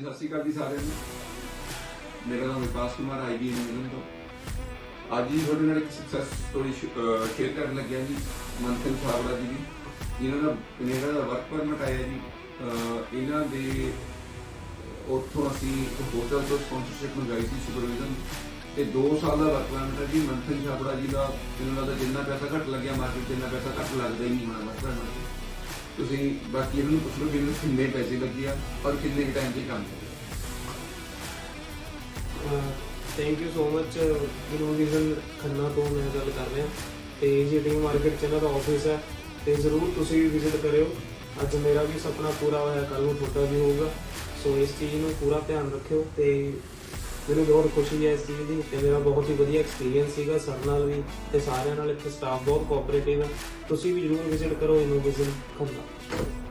ਸਤਿ ਸ਼੍ਰੀ ਅਕਾਲ ਜੀ ਸਾਰਿਆਂ ਨੂੰ। ਮੇਰਾ ਨਾਮ ਵਿਕਾਸ ਕੁਮਾਰ ਆਈਬੀ ਇੰਜੀਨੀਅਰਿੰਗ ਤੋਂ। ਅੱਜ ਹੀ ਤੁਹਾਡੇ ਨਾਲ ਇੱਕ ਸਕਸੈਸ ਸਟੋਰੀ ਸ਼ੇਅਰ ਕਰਨ ਲੱਗਿਆ ਜੀ, ਮੰਥਨ ਛਾਬੜਾ ਜੀ ਦੀ ਇਹਨਾਂ ਦਾ ਕੈਨੇਡਾ ਦਾ ਵਰਕ ਪਰਮਿਟ ਆਇਆ ਜੀ। ਇਹਨਾਂ ਦੇ ਉੱਥੋਂ ਅਸੀਂ ਹੋਟਲ ਤੋਂ ਸਪਾਂਸਰਸ਼ਿਪ ਮੰਗਾਈ ਸੀ ਸੁਪਰਵਿਜ਼ਨ ਤੇ 2 ਸਾਲ ਦਾ ਵਰਕ ਪਰਮਿਟ ਹੈ ਜੀ, ਮੰਥਨ ਛਾਬੜਾ ਜੀ ਦਾ। ਇਹਨਾਂ ਦਾ ਜਿੰਨਾ ਪੈਸਾ ਘੱਟ ਲੱਗਿਆ ਮਾਰਕੀਟ 'ਚ ਇੰਨਾ ਪੈਸਾ ਘੱਟ ਲੱਗਦਾ ਹੀ ਨਹੀਂ ਹੋਣਾ ਵਰਕ ਪਰਮਿਟ ਤੁਸੀਂ ਬਾਕੀ ਇਹਨਾਂ ਨੂੰ ਪੁੱਛ ਲਓ ਕਿ ਇਹਨਾਂ ਨੂੰ ਕਿੰਨੇ ਪੈਸੇ ਲੱਗੇ ਆ ਔਰ ਕਿੰਨੇ ਟਾਈਮ 'ਚ ਇਹ ਕੰਮ ਕਰੇ thank you so much Guru vision Khanna ਤੋਂ ਮੈਂ ਗੱਲ ਕਰ ਰਿਹਾ। ਤੇ ਜੀਟੀ ਮਾਰਕੀਟ ਚ ਇਹਨਾਂ ਦਾ ਆਫਿਸ ਹੈ, ਤੇ ਜ਼ਰੂਰ ਤੁਸੀਂ ਵੀ ਵਿਜ਼ਿਟ ਕਰਿਓ। ਅੱਜ ਮੇਰਾ ਵੀ ਸੁਪਨਾ ਪੂਰਾ ਹੋਇਆ ਕੱਲ ਨੂੰ ਤੁਹਾਡਾ ਵੀ ਹੋਊਗਾ। ਸੋ ਇਸ ਚੀਜ਼ ਨੂੰ ਪੂਰਾ ਧਿਆਨ ਰੱਖਿਓ ਤੇ ਮੈਨੂੰ ਬਹੁਤ ਖੁਸ਼ੀ ਹੈ ਇਸ ਚੀਜ਼ ਦੀ ਤੇ ਮੇਰਾ ਬਹੁਤ ਹੀ ਵਧੀਆ ਐਕਸਪੀਰੀਅੰਸ ਸੀਗਾ। ਸਰ ਨਾਲ ਵੀ ਤੇ ਸਾਰਿਆਂ ਨਾਲ ਇੱਥੇ ਸਟਾਫ ਬਹੁਤ ਕੋਆਪਰੇਟਿਵ ਹੈ। ਤੁਸੀਂ ਵੀ ਜ਼ਰੂਰ ਵਿਜ਼ਿਟ ਕਰੋ ਇਨੋਵੇਸ਼ਨ ਖੰਨਾ